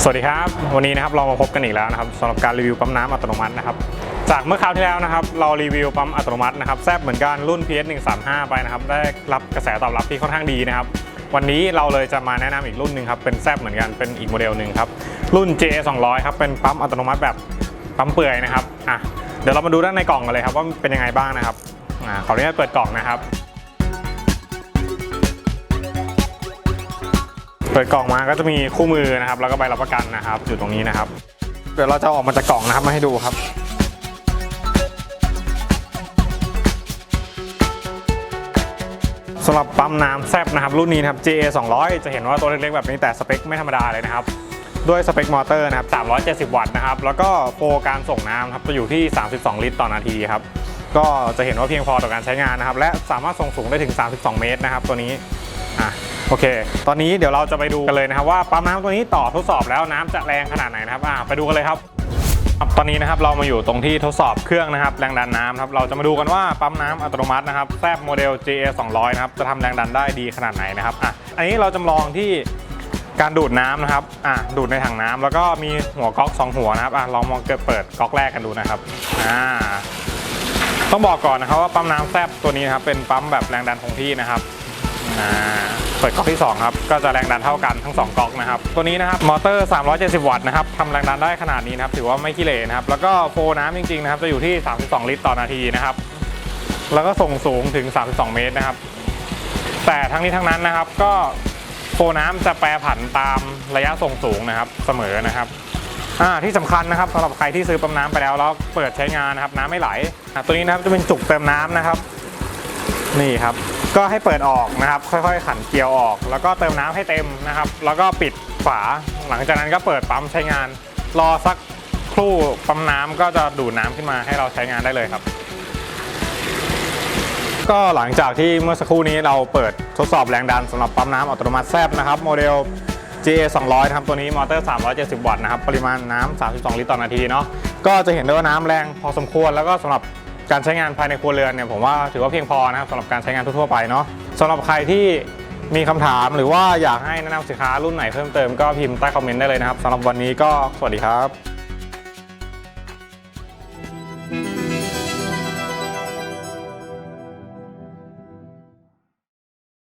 สวัสดีครับ วันนี้นะครับเรามาพบกันอีกแล้วนะครับสำหรับการรีวิวปั๊มน้ำอัตโนมัตินะครับจากเมื่อคราวที่แล้วนะครับ เรารีวิวปั๊มอัตโนมัตินะครับแซบเหมือนกันรุ่น PS 135ไปนะครับได้รับกระแสตอบรับที่ค่อนข้างดีนะครับ วันนี้เราเลยจะมาแนะนำอีกรุ่นหนึ่งครับเป็นแซบเหมือนกันเป็นอีกโมเดลหนึ่งครับรุ่น JA 200ครับเป็นปั๊มอัตโนมัติแบบปั๊มเปื่อยนะครับอะเดี๋ยวเรามาดูด้านในกล่องกันเลยครับว่าเป็นยังไงบ้างนะครับอ่าขออนุญาตเปิดกล่องนะครับ เปิดกล่องมาก็จะมีคู่มือนะครับ แล้วก็ใบรับประกันนะครับ อยู่ตรงนี้นะครับ เดี๋ยวเราจะออกมาจากกล่องนะครับมาให้ดูครับสำหรับปั๊มน้ำแซบนะครับ รุ่นนี้นะครับ JA 200 จะเห็นว่าตัวเล็กๆแบบนี้แต่สเปคไม่ธรรมดาเลยนะครับ ด้วยสเปคมอเตอร์นะครับ 370 วัตต์นะครับ แล้วก็โฟการส่งน้ำครับจะอยู่ที่ 32 ลิตรต่อนาทีครับ ก็จะเห็นว่าเพียงพอต่อการใช้งานนะครับ และสามารถส่งสูงได้ถึง 32 เมตรนะครับ ตัวนี้ อะโอเค ตอนนี้เดี๋ยวเราจะไปดูกันเลยนะครับว่าปั๊มน้ำตัวนี้ต่อทดสอบแล้วน้ำจะแรงขนาดไหนนะครับอะไปดูกันเลยครับ ตอนนี้นะครับเรามาอยู่ตรงที่ทดสอบเครื่องนะครับ แรงดันน้ำครับเราจะมาดูกันว่าปั๊มน้ำอัตโนมัตินะครับแซบโมเดล JA 200นะครับจะทำแรงดันได้ดีขนาดไหนนะครับอะอันนี้เราจำลองที่การดูดน้ำนะครับอะดูดในถังน้ำแล้วก็มีหัวก๊อกสองหัวนะครับอะลองมองเกิดเปิดก๊อกแรกกันดูนะครับอ่าต้องบอกก่อนนะครับว่าปั๊มน้ำแซบตัวนี้นะครับเป็นปั๊มแบบแรงดันคงที่นะครับ เปิดก๊อกที่ 2 ครับ ก็จะแรงดันเท่ากันทั้ง 2ก๊อกนะครับ ตัวนี้นะครับ มอเตอร์ 370 วัตต์นะครับทำแรงดันได้ขนาดนี้นะครับ ถือว่าไม่ขี้เหร่นะครับ แล้วก็โฟน้ำจริงๆนะครับ จะอยู่ที่ 32 ลิตรต่อนาทีนะครับ แล้วก็ส่งสูงถึง 32 เมตรนะครับ แต่ทั้งนี้ทั้งนั้นนะครับ ก็โฟน้ำจะแปรผันตามระยะส่งสูงนะครับ เสมอนะครับที่สำคัญนะครับสำหรับใครที่ซื้อปั๊มน้ำไปแล้วแล้วเปิดใช้งานนะครับ น้ำไม่ไหล ตัวนี้นะครับจะเป็นจุกเติมน้ำนะครับ นี่ครับ ก็ให้เปิดออกนะครับ ค่อยๆ ขันเกลียวออก แล้วก็เติมน้ำให้เต็มนะครับ แล้วก็ปิดฝา หลังจากนั้นก็เปิดปั๊มใช้งาน รอสักครู่ปั๊มน้ำก็จะดูดน้ำขึ้นมาให้เราใช้งานได้เลยครับ ก็หลังจากที่เมื่อสักครู่นี้เราเปิดทดสอบแรงดันสำหรับปั๊มน้ำอัตโนมัติแซบนะครับ โมเดล JA 200นะครับตัวนี้มอเตอร์ 370 วัตต์นะครับ ปริมาณน้ำ32 ลิตรต่อนาทีเนาะ ก็จะเห็นได้ว่าน้ำแรงพอสมควร แล้วก็สำหรับ การใช้งานภายในครัวเรือนเนี่ยผมว่าถือว่าเพียงพอนะครับสำหรับการใช้งานทั่วๆไปเนาะสำหรับใครที่มีคำถามหรือว่าอยากให้แนะนำสินค้ารุ่นไหนเพิ่มเติมก็พิมพ์ใต้คอมเมนต์ได้เลยนะครับสำหรับวันนี้ก็สวัสดีครับ